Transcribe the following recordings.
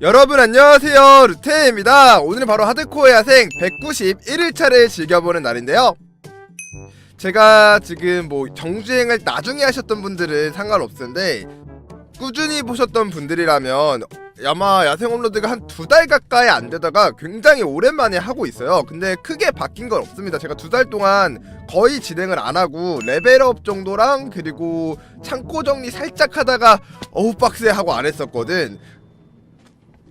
여러분 안녕하세요. 루테입니다. 오늘은 바로 하드코어 야생 191일차를 즐겨보는 날인데요. 제가 지금 뭐 정주행을 나중에 하셨던 분들은 상관없는데 꾸준히 보셨던 분들이라면 아마 야생 업로드가 한 두 달 가까이 안 되다가 굉장히 오랜만에 하고 있어요. 근데 크게 바뀐 건 없습니다. 제가 두 달 동안 거의 진행을 안 하고 레벨업 정도랑 그리고 창고 정리 살짝 하다가 어우 빡세 하고 안 했었거든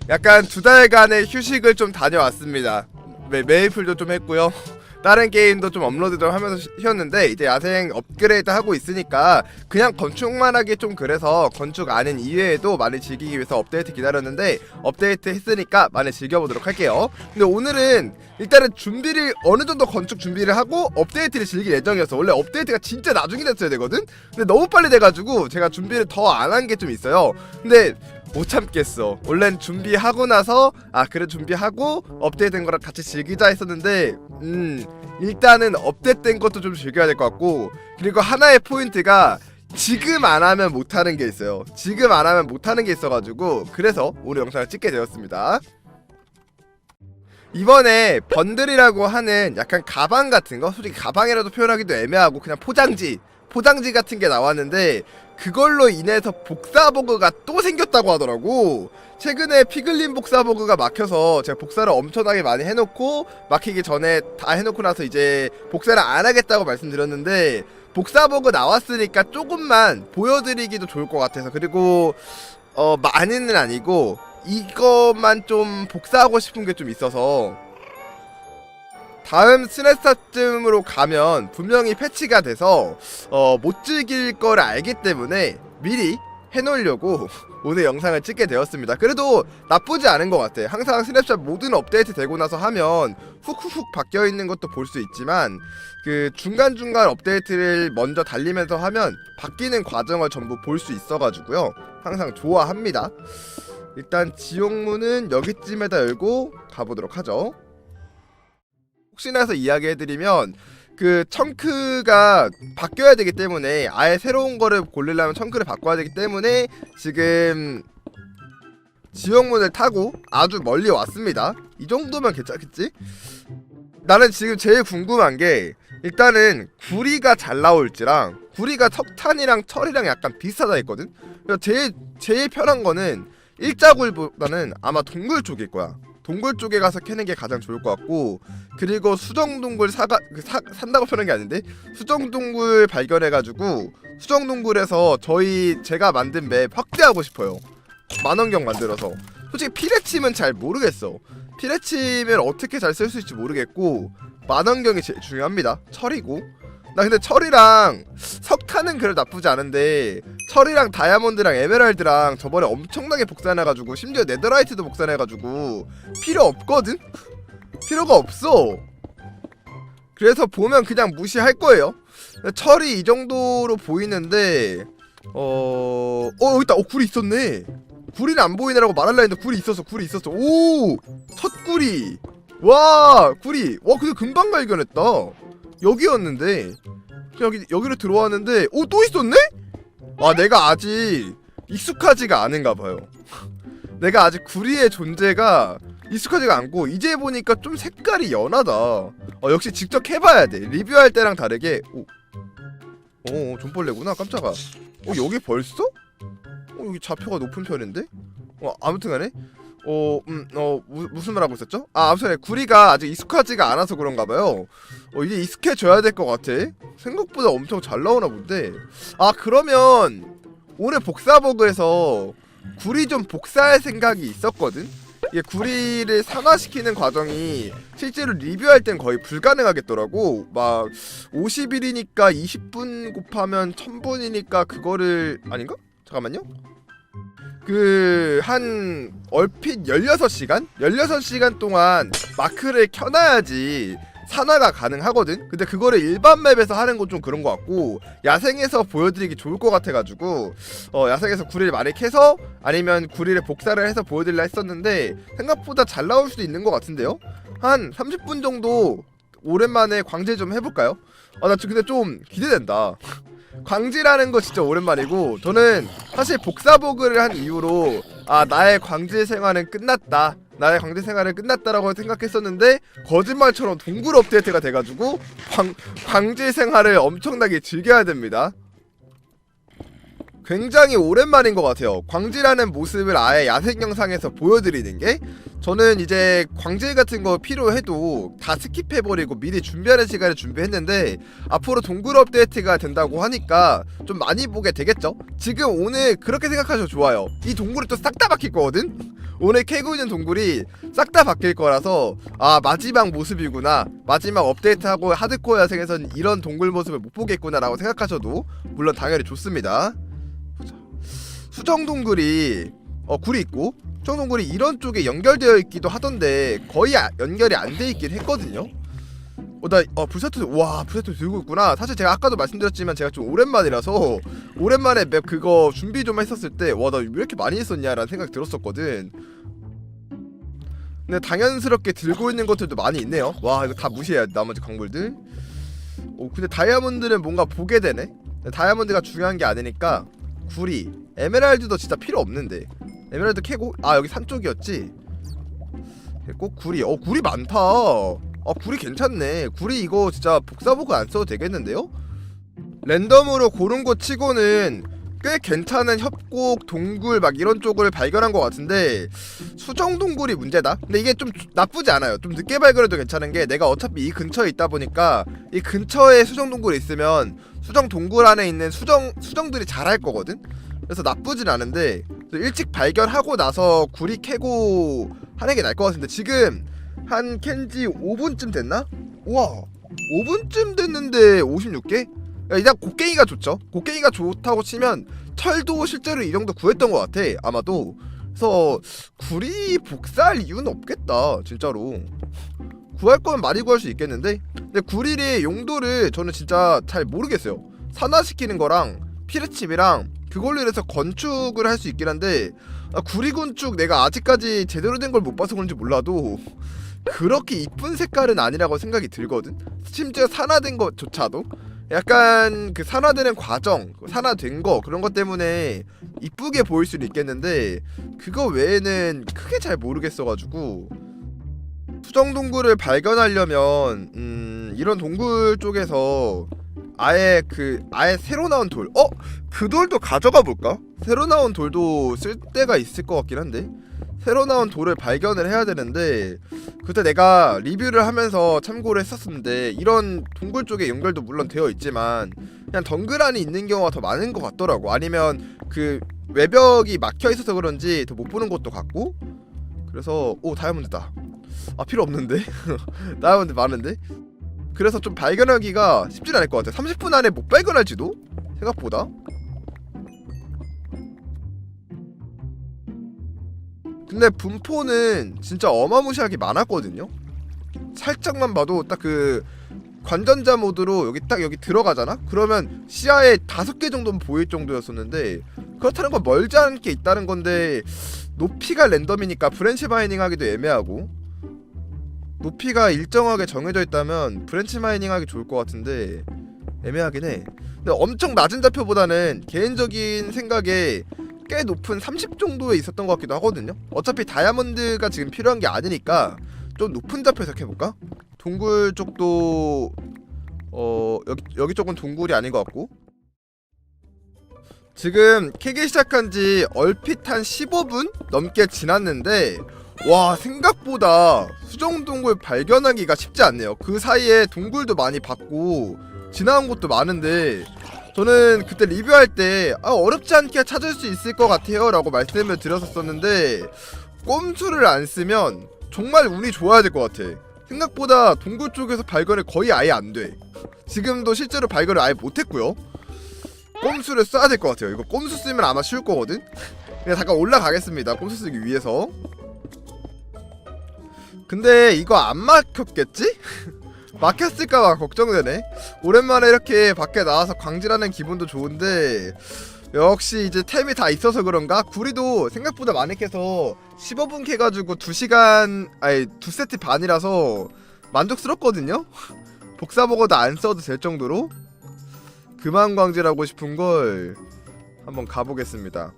약간 두 달간의 휴식을 좀 다녀왔습니다. 메, 메이플도 좀 했고요. 다른 게임도 좀 업로드 좀 하면서 쉬- 쉬었는데 이제 야생 업그레이드 하고 있으니까 그냥 건축만 하기 좀 그래서 건축 아닌 이외에도 많이 즐기기 위해서 업데이트 기다렸는데 업데이트 했으니까 많이 즐겨보도록 할게요. 근데 오늘은 일단은 준비를 어느 정도 건축 준비를 하고 업데이트를 즐길 예정이었어. 원래 업데이트가 진짜 나중에 됐어야 되거든. 근데 너무 빨리 돼가지고 제가 준비를 더 안 한 게 좀 있어요. 근데 못 참겠어. 원래는 준비하고 나서 아 그래 준비하고 업데이트된 거랑 같이 즐기자 했었는데 음 일단은 업데이트된 것도 좀 즐겨야 될 것 같고 그리고 하나의 포인트가 지금 안 하면 못 하는 게 있어요. 지금 안 하면 못 하는 게 있어가지고 그래서 오늘 영상을 찍게 되었습니다. 이번에 번들이라고 하는 약간 가방 같은 거 솔직히 가방이라도 표현하기도 애매하고 그냥 포장지 포장지 같은 게 나왔는데 그걸로 인해서 복사버그가 또 생겼다고 하더라고. 최근에 피글린 복사버그가 막혀서 제가 복사를 엄청나게 많이 해놓고 막히기 전에 다 해놓고 나서 이제 복사를 안 하겠다고 말씀드렸는데 복사버그 나왔으니까 조금만 보여드리기도 좋을 것 같아서 그리고 어 많이는 아니고 이것만 좀 복사하고 싶은 게 좀 있어서 다음 스네스타쯤으로 가면 분명히 패치가 돼서 어, 못 즐길 걸 알기 때문에 미리 해놓으려고 오늘 영상을 찍게 되었습니다. 그래도 나쁘지 않은 것 같아. 항상 스냅샷 모든 업데이트 되고 나서 하면 훅훅훅 바뀌어 있는 것도 볼 수 있지만 그 중간중간 업데이트를 먼저 달리면서 하면 바뀌는 과정을 전부 볼 수 있어가지고요. 항상 좋아합니다. 일단 지옥문은 여기쯤에다 열고 가보도록 하죠. 혹시나 해서 이야기해드리면 그 청크가 바뀌어야 되기 때문에 아예 새로운 거를 고르려면 청크를 바꿔야 되기 때문에 지금 지옥문을 타고 아주 멀리 왔습니다. 이 정도면 괜찮겠지? 나는 지금 제일 궁금한 게 일단은 구리가 잘 나올지랑 구리가 석탄이랑 철이랑 약간 비슷하다 했거든. 제일 제일 편한 거는 일자굴보다는 아마 동굴 쪽일 거야. 동굴 쪽에 가서 캐는 게 가장 좋을 것 같고 그리고 수정 동굴 사가 그 사, 산다고 표현한 게 아닌데 수정 동굴 발견해가지고 수정 동굴에서 저희 제가 만든 맵 확대하고 싶어요. 만원경 만들어서 솔직히 피레침은 잘 모르겠어. 피레침을 어떻게 잘 쓸 수 있을지 모르겠고 만원경이 제일 중요합니다. 철이고 나 근데 철이랑 석탄은 그래도 나쁘지 않은데 철이랑 다이아몬드랑 에메랄드랑 저번에 엄청나게 복사해가지고 심지어 네더라이트도 복사해가지고 필요 없거든? 필요가 없어. 그래서 보면 그냥 무시할 거예요. 철이 이 정도로 보이는데 어... 어 여기 있다. 어 굴이 있었네. 굴이는 안 보이느라고 말할라 했는데 굴이 있었어 굴이 있었어. 오! 첫 굴이. 와 굴이. 와 근데 금방 발견했다 여기였는데 여기 여기로 들어왔는데 오 또 있었네? 아 내가 아직 익숙하지가 않은가 봐요. 내가 아직 구리의 존재가 익숙하지가 않고 이제 보니까 좀 색깔이 연하다. 어, 역시 직접 해봐야 돼. 리뷰할 때랑 다르게. 오, 오 존벌레구나 깜짝아. 어 여기 벌써? 어 여기 좌표가 높은 편인데? 어 아무튼간에 어, 음, 어, 무, 무슨 말 하고 있었죠? 아, 아무튼 구리가 아직 익숙하지가 않아서 그런가 봐요. 어, 이제 익숙해져야 될 것 같아. 생각보다 엄청 잘 나오나 본데. 아, 그러면 올해 복사버그에서 구리 좀 복사할 생각이 있었거든? 이게 구리를 산화시키는 과정이 실제로 리뷰할 땐 거의 불가능하겠더라고. 막 50일이니까 20분 곱하면 1000분이니까 그거를 아닌가? 잠깐만요. 그 한 얼핏 16시간? 16시간 동안 마크를 켜놔야지 산화가 가능하거든? 근데 그거를 일반 맵에서 하는 건 좀 그런 것 같고 야생에서 보여드리기 좋을 것 같아가지고 어 야생에서 구리를 많이 캐서 아니면 구리를 복사를 해서 보여드리려 했었는데 생각보다 잘 나올 수도 있는 것 같은데요? 한 30분 정도 오랜만에 광질 좀 해볼까요? 아나 근데 좀 기대된다 광질하는 거 진짜 오랜만이고 저는 사실 복사버그를 한 이후로 아 나의 광질 생활은 끝났다 나의 광질 생활은 끝났다라고 생각했었는데 거짓말처럼 동굴 업데이트가 돼가지고 광, 광질 생활을 엄청나게 즐겨야 됩니다 굉장히 오랜만인 것 같아요 광질하는 모습을 아예 야생 영상에서 보여드리는 게 저는 이제 광질 같은 거 필요해도 다 스킵해버리고 미리 준비하는 시간을 준비했는데 앞으로 동굴 업데이트가 된다고 하니까 좀 많이 보게 되겠죠? 지금 오늘 그렇게 생각하셔도 좋아요. 이 동굴이 또 싹 다 바뀔 거거든? 오늘 캐고 있는 동굴이 싹 다 바뀔 거라서 아 마지막 모습이구나 마지막 업데이트하고 하드코어 야생에선 이런 동굴 모습을 못 보겠구나 라고 생각하셔도 물론 당연히 좋습니다. 수정 동굴이 어 굴이 있고 수정 동굴이 이런 쪽에 연결되어 있기도 하던데 거의 아- 연결이 안 돼 있긴 했거든요. 어나 어 불사토 와 불사토 들고 있구나. 사실 제가 아까도 말씀드렸지만 제가 좀 오랜만이라서 오랜만에 맵 그거 준비 좀 했었을 때 와 나 왜 이렇게 많이 했었냐라는 생각 들었었거든. 근데 당연스럽게 들고 있는 것들도 많이 있네요. 와 이거 다 무시해야 돼 나머지 광물들. 오 근데 다이아몬드는 뭔가 보게 되네. 다이아몬드가 중요한 게 아니니까 구리 에메랄드도 진짜 필요 없는데. 에메랄드 캐고 아 여기 산 쪽이었지? 꼭 구리. 어 구리 많다. 아 구리 괜찮네. 구리 이거 진짜 복사보고 안 써도 되겠는데요? 랜덤으로 고른 거 치고는 꽤 괜찮은 협곡 동굴 막 이런 쪽을 발견한 것 같은데 수정 동굴이 문제다 근데 이게 좀 주- 나쁘지 않아요 좀 늦게 발견해도 괜찮은 게 내가 어차피 이 근처에 있다 보니까 이 근처에 수정 동굴이 있으면 수정 동굴 안에 있는 수정 수정들이 자랄 거거든 그래서 나쁘진 않은데 일찍 발견하고 나서 구리 캐고 하는 게 나을 것 같은데 지금 한 캔지 5분쯤 됐나? 우와 5분쯤 됐는데 56개? 야, 일단 곡괭이가 좋죠. 곡괭이가 좋다고 치면 철도 실제로 이 정도 구했던 것 같아 아마도. 그래서 구리 복사할 이유는 없겠다 진짜로. 구할 거면 많이 구할 수 있겠는데? 근데 구리의 용도를 저는 진짜 잘 모르겠어요. 산화시키는 거랑 피레칩이랑 그걸로 인해서 건축을 할 수 있긴 한데 아, 구리 건축 내가 아직까지 제대로 된 걸 못 봐서 그런지 몰라도 그렇게 이쁜 색깔은 아니라고 생각이 들거든? 심지어 산화된 것조차도 약간 그 산화되는 과정 산화된 거 그런 것 때문에 이쁘게 보일 수는 있겠는데 그거 외에는 크게 잘 모르겠어가지고 수정 동굴을 발견하려면 음 이런 동굴 쪽에서 아예 그 아예 새로 나온 돌 어? 그 돌도 가져가 볼까? 새로 나온 돌도 쓸 때가 있을 것 같긴 한데 새로 나온 돌을 발견을 해야 되는데 그때 내가 리뷰를 하면서 참고를 했었는데 이런 동굴 쪽에 연결도 물론 되어 있지만 그냥 덩그라니 있는 경우가 더 많은 것 같더라고. 아니면 그 외벽이 막혀 있어서 그런지 더 못 보는 것도 같고. 그래서 오 다이아몬드다. 아 필요 없는데? 다이아몬드 많은데? 그래서 좀 발견하기가 쉽진 않을 것 같아. 30분 안에 못 발견할지도? 생각보다 근데 분포는 진짜 어마무시하게 많았거든요 살짝만 봐도 딱 그 관전자 모드로 여기 딱 여기 들어가잖아? 그러면 시야에 다섯 개 정도는 보일 정도였었는데 그렇다는 건 멀지 않게 있다는 건데 높이가 랜덤이니까 브랜치 마이닝 하기도 애매하고 높이가 일정하게 정해져 있다면 브랜치 마이닝 하기 좋을 것 같은데 애매하긴 해 근데 엄청 낮은 좌표보다는 개인적인 생각에 꽤 높은 30 정도에 있었던 것 같기도 하거든요. 어차피 다이아몬드가 지금 필요한 게 아니니까 좀 높은 좌표에서 해볼까? 동굴 쪽도 어 여기 여기 쪽은 동굴이 아닌 것 같고. 지금 캐기 시작한 지 얼핏 한 15분 넘게 지났는데 와 생각보다 수정 동굴 발견하기가 쉽지 않네요. 그 사이에 동굴도 많이 봤고 지나온 곳도 많은데 저는 그때 리뷰할 때 아, 어렵지 않게 찾을 수 있을 것 같아요 라고 말씀을 드렸었는데 꼼수를 안 쓰면 정말 운이 좋아야 될 것 같아. 생각보다 동굴 쪽에서 발견이 거의 아예 안 돼. 지금도 실제로 발견을 아예 못했고요. 꼼수를 써야 될 것 같아요. 이거 꼼수 쓰면 아마 쉬울 거거든? 그냥 잠깐 올라가겠습니다. 꼼수 쓰기 위해서. 근데 이거 안 막혔겠지? 막혔을까봐 걱정되네 오랜만에 이렇게 밖에 나와서 광질하는 기분도 좋은데 역시 이제 템이 다 있어서 그런가? 구리도 생각보다 많이 캐서 15분 캐가지고 2시간 아니 2세트 반이라서 만족스럽거든요? 복사버거도 안 써도 될 정도로 그만 광질하고 싶은 걸 한번 가보겠습니다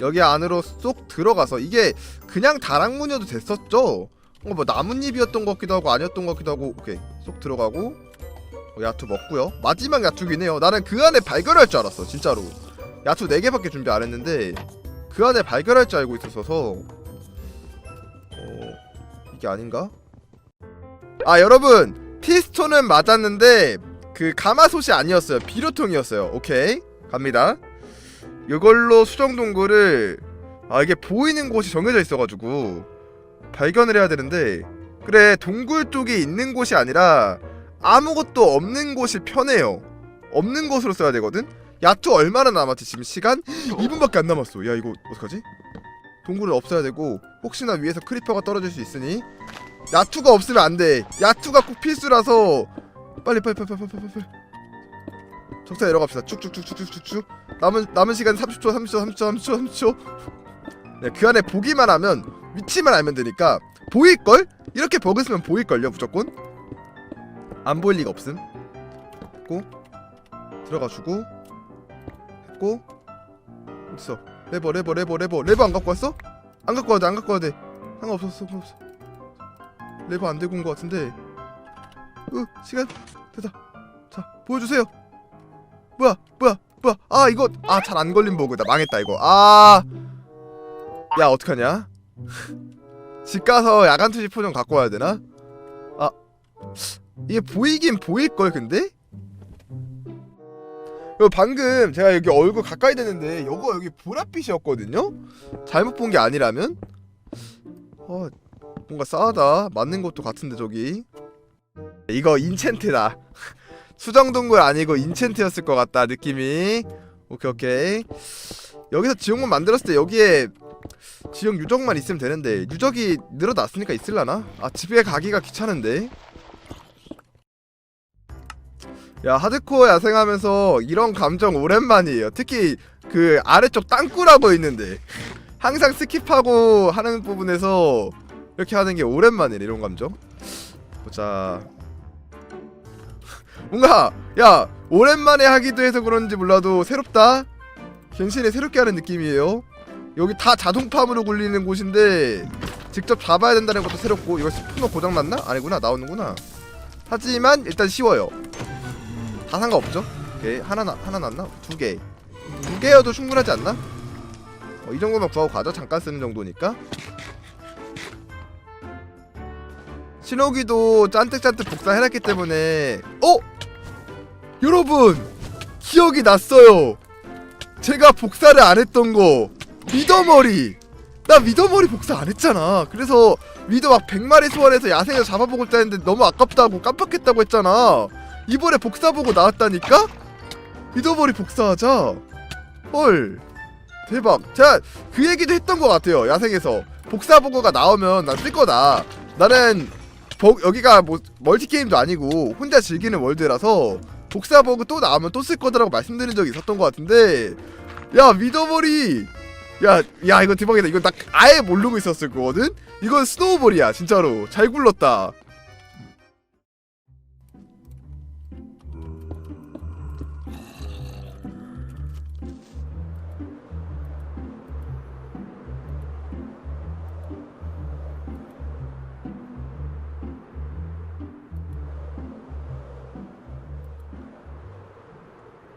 여기 안으로 쏙 들어가서 이게 그냥 다락문이어도 됐었죠? 어, 뭐 나뭇잎이었던 것 같기도 하고 아니었던 것 같기도 하고 오케이 쏙 들어가고. 어, 야투 먹고요. 마지막 야투긴 해요. 나는 그 안에 발견할 줄 알았어 진짜로. 야투 4개밖에 준비 안 했는데 그 안에 발견할 줄 알고 있었어서. 어 이게 아닌가? 아 여러분! 티스톤은 맞았는데 그 가마솥이 아니었어요. 비료통이었어요. 오케이 갑니다 이걸로 수정 동굴을 아 이게 보이는 곳이 정해져 있어가지고 발견을 해야 되는데 그래 동굴 쪽에 있는 곳이 아니라 아무것도 없는 곳이 편해요. 없는 곳으로 써야 되거든? 야투 얼마나 남았지 지금 시간? 2분밖에 안 남았어. 야 이거 어떡하지? 동굴은 없어야 되고 혹시나 위에서 크리퍼가 떨어질 수 있으니? 야투가 없으면 안돼. 야투가 꼭 필수라서. 빨리 빨리 빨리 빨리 빨리 빨리 적사 내려갑시다. 쭉쭉쭉쭉쭉쭉 남은 남은 시간 30초 30초 30초 30초 30초. 네, 그 안에 보기만 하면 위치만 알면 되니까 보일 걸? 이렇게 버그 쓰면 보일 걸요 무조건. 안 보일 리가 없음. 했고 들어가 주고 했고 어딨어. 레버 레버 레버 레버. 레버 안 갖고 왔어? 안 갖고 와도 돼, 안 갖고 와도 돼. 상관없어 상관없어. 레버 안 들고 온 것 같은데. 으 시간 됐다. 자 보여주세요 뭐야 뭐야 뭐야. 아 이거 아 잘 안 걸린 버그다. 망했다 이거. 아야 어떡하냐? 집 가서 야간 투시 포션 갖고 와야 되나? 아 이게 보이긴 보일걸 근데? 이거 방금 제가 여기 얼굴 가까이 대는데 이거 여기 보랏빛이었거든요? 잘못 본 게 아니라면? 어 뭔가 싸하다. 맞는 것도 같은데 저기. 이거 인챈트다 수정 동굴 아니고 인챈트였을 것 같다 느낌이. 오케이 오케이. 여기서 지옥문 만들었을 때 여기에 지역 유적만 있으면 되는데 유적이 늘어났으니까 있을라나? 아 집에 가기가 귀찮은데. 야 하드코어 야생하면서 이런 감정 오랜만이에요. 특히 그 아래쪽 땅굴하고 있는데. 항상 스킵하고 하는 부분에서 이렇게 하는 게 오랜만이네 이런 감정. 보자 뭔가 야 오랜만에 하기도 해서 그런지 몰라도 새롭다 갱신에 새롭게 하는 느낌이에요 여기 다 자동팜으로 굴리는 곳인데 직접 잡아야 된다는 것도 새롭고 이거 스푸너 고장났나? 아니구나 나오는구나 하지만 일단 쉬워요 다 상관없죠 오케이 하나 나, 하나 났나? 두 개 두 개여도 충분하지 않나? 어, 이 정도만 구하고 가죠 잠깐 쓰는 정도니까 신호기도 짠뜩짠뜩 복사해놨기 때문에 어? 여러분 기억이 났어요. 제가 복사를 안 했던 거 미더머리. 나 미더머리 복사 안 했잖아. 그래서 미더 막 100마리 소환해서 야생에서 잡아보고 있다 했는데 너무 아깝다고 깜빡했다고 했잖아. 이번에 복사 보고 나왔다니까? 미더머리 복사하자. 헐. 대박. 제가 그 얘기도 했던 것 같아요 야생에서. 복사 보고가 나오면 난 쓸 거다. 나는 버, 여기가 뭐 멀티게임도 아니고 혼자 즐기는 월드라서 복사 버그 또 나오면 또 쓸 거다라고 말씀드린 적이 있었던 것 같은데 야 미더머리 야, 야 이거 대박이다. 이거 나 아예 모르고 있었을 거거든? 이건 스노우볼이야 진짜로. 잘 굴렀다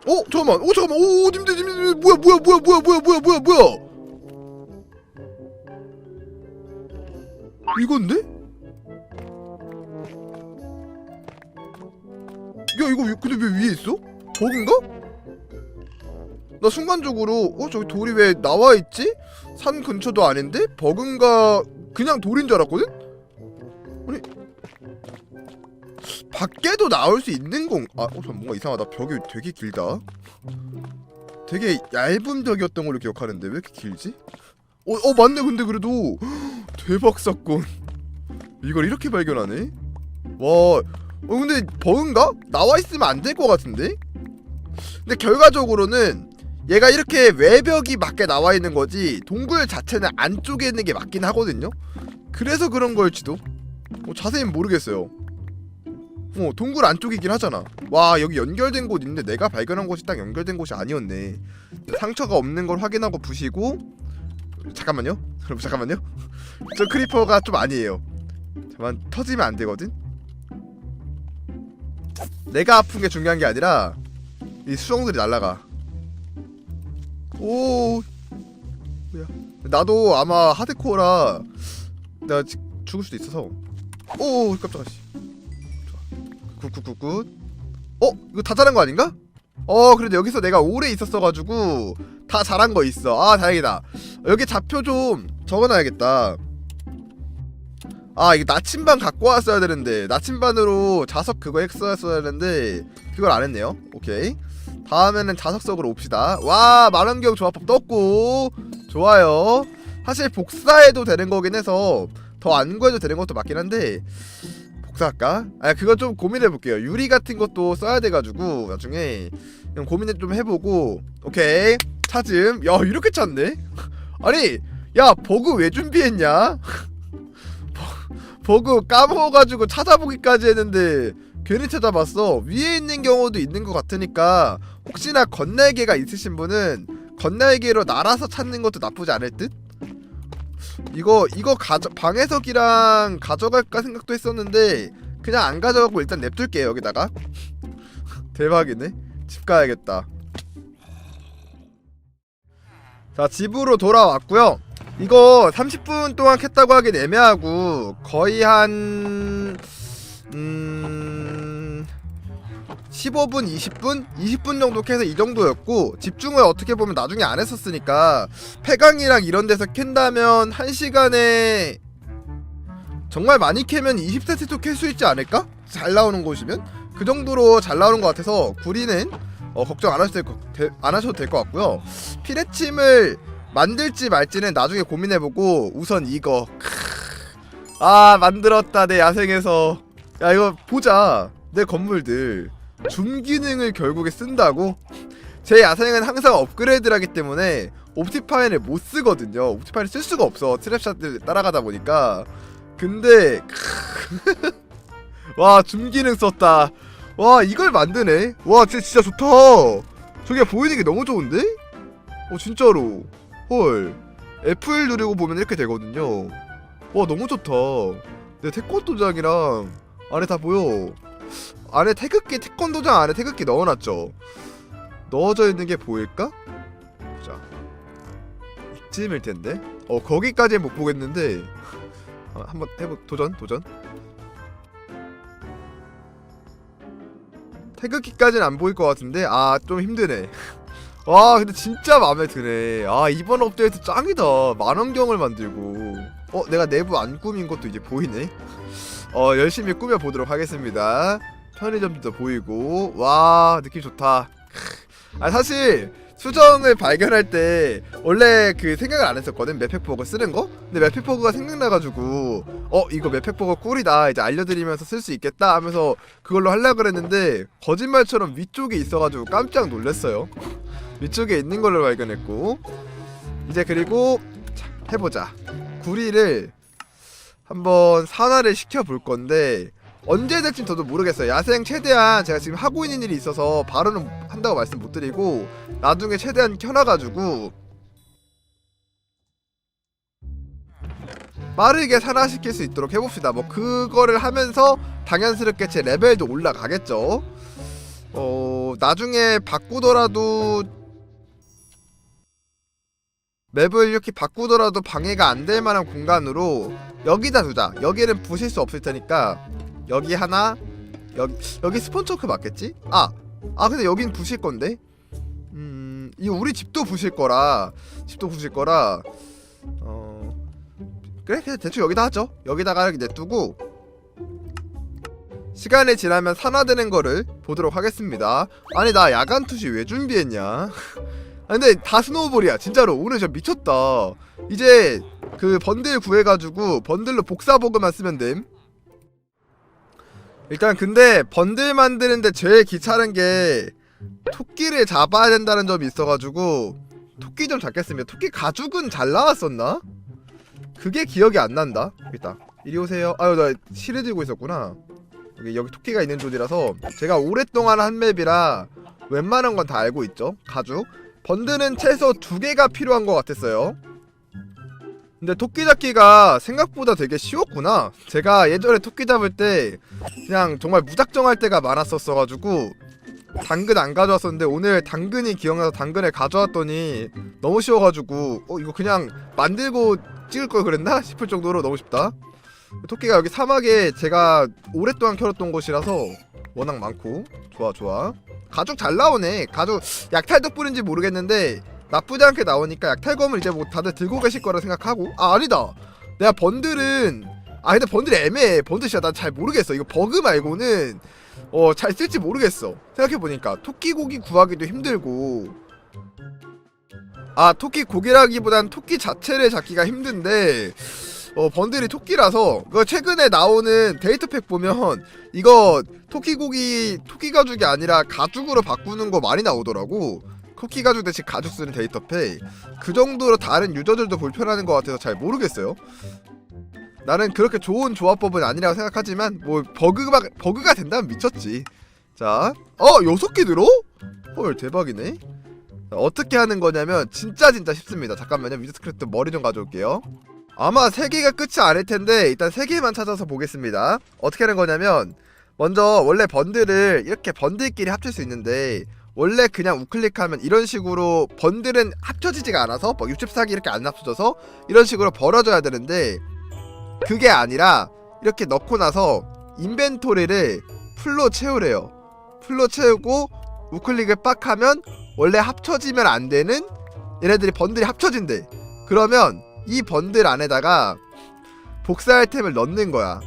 어 잠깐만 어 잠깐만 오 님들 님들 뭐야 뭐야 뭐야 뭐야 뭐야 뭐야 뭐야 뭐야 이건데? 야 이거 왜- 근데 왜 위에 있어? 버그인가? 나 순간적으로 어 저기 돌이 왜 나와 있지? 산 근처도 아닌데 버그인가 그냥 돌인 줄 알았거든? 밖에도 나올 수 있는 건 아, 어, 잠 뭔가 이상하다. 벽이 되게 길다. 되게 얇은 벽이었던 걸로 기억하는데 왜 이렇게 길지? 어, 어 맞네. 근데 그래도 대박 사건. 이걸 이렇게 발견하네. 와, 어 근데 버그인가? 나와 있으면 안 될 것 같은데? 근데 결과적으로는 얘가 이렇게 외벽이 밖에 나와 있는 거지 동굴 자체는 안쪽에 있는 게 맞긴 하거든요. 그래서 그런 걸지도. 어, 자세히는 모르겠어요. 어 동굴 안쪽이긴 하잖아. 와 여기 연결된 곳 있는데 내가 발견한 곳이 딱 연결된 곳이 아니었네. 상처가 없는 걸 확인하고 부시고 잠깐만요. 여러분 잠깐만요. 저 크리퍼가 좀 아니에요. 잠깐 터지면 안 되거든? 내가 아픈 게 중요한 게 아니라 이 수정들이 날라가. 오 뭐야. 나도 아마 하드코어라 지- 죽을 수도 있어서. 오 깜짝아 씨 굿굿굿굿 어? 이거 다 잘한 거 아닌가? 어 그래도 여기서 내가 오래 있었어가지고 다 잘한 거 있어. 아 다행이다. 여기 좌표 좀 적어놔야겠다. 아 이거 나침반 갖고 왔어야 되는데. 나침반으로 자석 그거 했었어야 되는데 그걸 안 했네요. 오케이. 다음에는 자석석으로 옵시다. 와 만원경 조합법 떴고. 좋아요. 사실 복사해도 되는 거긴 해서 더 안 구해도 되는 것도 맞긴 한데 복사할까? 아 그거 좀 고민해 볼게요. 유리 같은 것도 써야 돼가지고 나중에 그냥 고민을 좀 해보고 오케이. 찾음. 야 이렇게 찾네? 아니 야 버그 왜 준비했냐? 버- 버그 까먹어가지고 찾아보기까지 했는데 괜히 찾아봤어. 위에 있는 경우도 있는 것 같으니까 혹시나 건날개가 있으신 분은 건날개로 날아서 찾는 것도 나쁘지 않을 듯? 이거 이거 가져 방해석이랑 가져갈까 생각도 했었는데 그냥 안 가져가고 일단 냅둘게요 여기다가. 대박이네. 집 가야겠다. 자 집으로 돌아왔고요. 이거 30분 동안 캤다고 하긴 애매하고 거의 한 음... 15분, 20분? 20분 정도 캐서 이 정도였고 집중을 어떻게 보면 나중에 안 했었으니까 폐강이랑 이런 데서 캔다면 1시간에 정말 많이 캐면 20세트도 캘 수 있지 않을까? 잘 나오는 곳이면 그 정도로 잘 나오는 것 같아서 구리는 어, 걱정 안 하셔도 될 것, 되- 안 하셔도 될 것 같고요 피레침을 만들지 말지는 나중에 고민해보고 우선 이거 크으. 아 만들었다 내 야생에서 야 이거 보자 내 건물들 줌 기능을 결국에 쓴다고? 제 야생은 항상 업그레이드를 하기 때문에 옵티파인을 못 쓰거든요. 옵티파인을 쓸 수가 없어. 트랩샷들 따라가다 보니까. 근데 와 줌 기능 썼다. 와 이걸 만드네? 와 진짜, 진짜 좋다. 저게 보이는 게 너무 좋은데? 어 진짜로. 헐. F1 누르고 보면 이렇게 되거든요. 와 너무 좋다. 내 태권 도장이랑 안에 다 보여 안에 태극기 태권도장 안에 태극기 넣어놨죠. 넣어져 있는 게 보일까? 보자. 이쯤일 텐데. 어 거기까지는 못 보겠는데. 아, 한번 해보 도전 도전. 태극기까지는 안 보일 것 같은데? 아 좀 힘드네. 와 근데 진짜 마음에 드네. 아 이번 업데이트 짱이다. 만원경을 만들고. 어 내가 내부 안 꾸민 것도 이제 보이네 어 열심히 꾸며 보도록 하겠습니다. 편의점도 보이고 와 느낌 좋다. 아 사실 수정을 발견할 때 원래 그 생각을 안 했었거든 맵팩버거 쓰는 거? 근데 맵팩버거가 생각나가지고 어 이거 맵팩버거 꿀이다. 이제 알려드리면서 쓸 수 있겠다 하면서 그걸로 하려 그랬는데 거짓말처럼 위쪽에 있어가지고 깜짝 놀랐어요. 위쪽에 있는 걸로 발견했고. 이제 그리고 자, 해보자. 구리를 한번 산화를 시켜 볼 건데 언제 될진 저도 모르겠어요. 야생 최대한 제가 지금 하고 있는 일이 있어서 바로는 한다고 말씀 못 드리고 나중에 최대한 켜놔가지고 빠르게 산화시킬 수 있도록 해봅시다. 뭐 그거를 하면서 당연스럽게 제 레벨도 올라가겠죠. 어 나중에 바꾸더라도 맵을 이렇게 바꾸더라도 방해가 안 될 만한 공간으로 여기다 두자 여기는 부실 수 없을 테니까 여기 하나 여기 여기 스폰 초크 맞겠지? 아! 아 근데 여긴 부실 건데? 음... 이 우리 집도 부실 거라 집도 부실 거라 어... 그래 그냥 대충 여기다 하죠 여기다가 이렇게 냅두고 시간이 지나면 산화되는 거를 보도록 하겠습니다 아니 나 야간 투시 왜 준비했냐 아 근데 다 스노우볼이야 진짜로 오늘 진짜 미쳤다 이제 그 번들 구해가지고 번들로 복사버그만 쓰면 됨. 일단 근데 번들 만드는데 제일 귀찮은 게 토끼를 잡아야 된다는 점이 있어가지고 토끼 좀 잡겠습니다. 토끼 가죽은 잘 나왔었나? 그게 기억이 안 난다. 일단 이리 오세요. 아유 나 실을 들고 있었구나. 여기 여기 토끼가 있는 존이라서 제가 오랫동안 한 맵이라 웬만한 건 다 알고 있죠. 가죽. 번드는 최소 두 개가 필요한 것 같았어요 근데 토끼 잡기가 생각보다 되게 쉬웠구나. 제가 예전에 토끼 잡을 때 그냥 정말 무작정 할 때가 많았었어가지고 당근 안 가져왔었는데 오늘 당근이 기억나서 당근을 가져왔더니 너무 쉬워가지고 어 이거 그냥 만들고 찍을 걸 그랬나 싶을 정도로 너무 쉽다. 토끼가 여기 사막에 제가 오랫동안 켜뒀던 곳이라서 워낙 많고 좋아 좋아. 가죽 잘 나오네. 가죽 약탈 덕분인지 모르겠는데 나쁘지 않게 나오니까 약탈검을 이제 뭐 다들 들고 계실 거라 생각하고. 아 아니다. 내가 번들은 아 근데 번들 애매해. 번들 진짜 난 잘 모르겠어. 이거 버그 말고는 어 잘 쓸지 모르겠어. 생각해보니까 토끼 고기 구하기도 힘들고. 아 토끼 고기라기보단 토끼 자체를 잡기가 힘든데 어 번들이 토끼라서. 그 최근에 나오는 데이터팩 보면 이거 토끼 고기 토끼 가죽이 아니라 가죽으로 바꾸는 거 많이 나오더라고 쿠키 가죽 대신 가죽 쓰는 데이터팩 그 정도로 다른 유저들도 불편하는 것 같아서 잘 모르겠어요. 나는 그렇게 좋은 조합법은 아니라고 생각하지만 뭐 버그가 버그가 된다면 미쳤지. 자, 어 여섯 개 들어? 헐 대박이네. 자, 어떻게 하는 거냐면 진짜 진짜 쉽습니다. 잠깐만요. 위드 스크립트 머리 좀 가져올게요. 아마 세 개가 끝이 아닐 텐데 일단 세 개만 찾아서 보겠습니다. 어떻게 하는 거냐면 먼저 원래 번들을 이렇게 번들끼리 합칠 수 있는데 원래 그냥 우클릭하면 이런 식으로 번들은 합쳐지지가 않아서 뭐 64기 이렇게 안 합쳐져서 이런 식으로 벌어져야 되는데 그게 아니라 이렇게 넣고 나서 인벤토리를 풀로 채우래요. 풀로 채우고 우클릭을 빡 하면 원래 합쳐지면 안 되는 얘네들이 번들이 합쳐진대. 그러면 이 번들 안에다가 복사 아이템을 넣는 거야.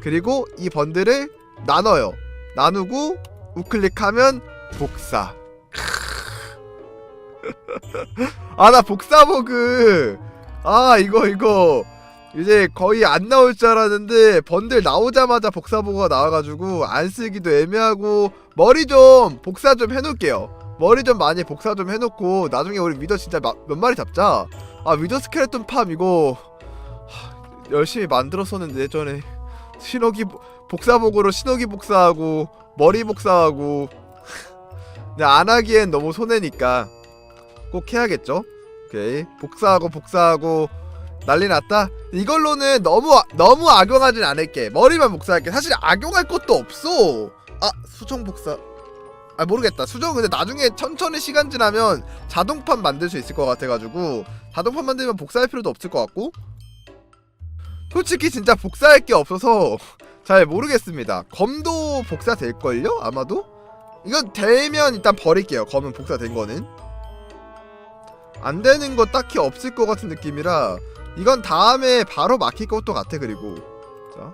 그리고 이 번들을 나눠요. 나누고 우클릭하면 복사. 아 나 복사 버그. 아 이거 이거 이제 거의 안 나올 줄 알았는데 번들 나오자마자 복사 버그가 나와가지고 안 쓰기도 애매하고 머리 좀 복사 좀 해놓을게요. 머리 좀 많이 복사 좀 해놓고 나중에 우리 위더 진짜 마- 몇 마리 잡자. 아 위더 스켈레톤 팜 이거 하, 열심히 만들었었는데 예전에 신호기 보- 복사복으로 신호기 복사하고 머리 복사하고 근데 안 하기엔 너무 손해니까 꼭 해야겠죠. 오케이 복사하고 복사하고 난리 났다. 이걸로는 너무 아- 너무 악용하진 않을게. 머리만 복사할게. 사실 악용할 것도 없어. 아 수정 복사. 아 모르겠다. 수정 근데 나중에 천천히 시간 지나면 자동판 만들 수 있을 것 같아가지고 자동판 만들면 복사할 필요도 없을 것 같고. 솔직히 진짜 복사할 게 없어서 잘 모르겠습니다. 검도 복사 될 걸요? 아마도. 이건 되면 일단 버릴게요. 검은 복사된 거는. 안 되는 거 딱히 없을 것 같은 느낌이라 이건 다음에 바로 막힐 것도 같아 그리고. 자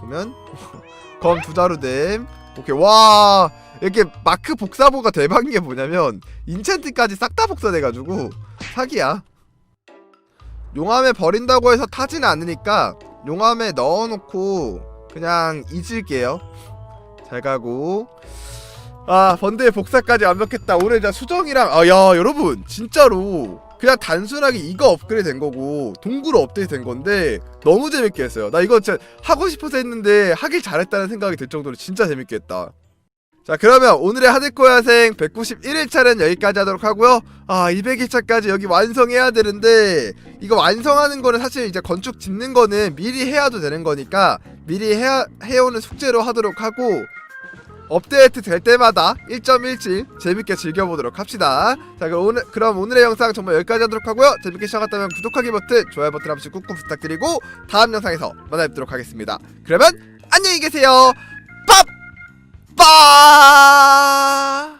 보면 검 두 자루 됨. 오케이. 와 이렇게 마크 복사보가 대박인 게 뭐냐면 인챈트까지 싹 다 복사돼가지고 사기야. 용암에 버린다고 해서 타지는 않으니까 용암에 넣어놓고 그냥 잊을게요. 잘 가고 아 번드의 복사까지 완벽했다. 오늘 진짜 수정이랑 아 야 여러분 진짜로 그냥 단순하게 이거 업그레이드 된 거고 동굴 업데이트 된 건데 너무 재밌게 했어요. 나 이거 진짜 하고 싶어서 했는데 하길 잘했다는 생각이 들 정도로 진짜 재밌게 했다. 자 그러면 오늘의 하늘코야생 191일차는 여기까지 하도록 하고요. 아 200일차까지 여기 완성해야 되는데 이거 완성하는 거는 사실 이제 건축 짓는 거는 미리 해야도 되는 거니까 미리 해야, 해오는 숙제로 하도록 하고 업데이트 될 때마다 1.17 재밌게 즐겨보도록 합시다. 자 그럼 오늘 그럼 오늘의 영상 정말 여기까지 하도록 하고요. 재밌게 시청하셨다면 구독하기 버튼, 좋아요 버튼 한 번씩 꾹꾹 부탁드리고 다음 영상에서 만나 뵙도록 하겠습니다. 그러면 안녕히 계세요. 밥 빠.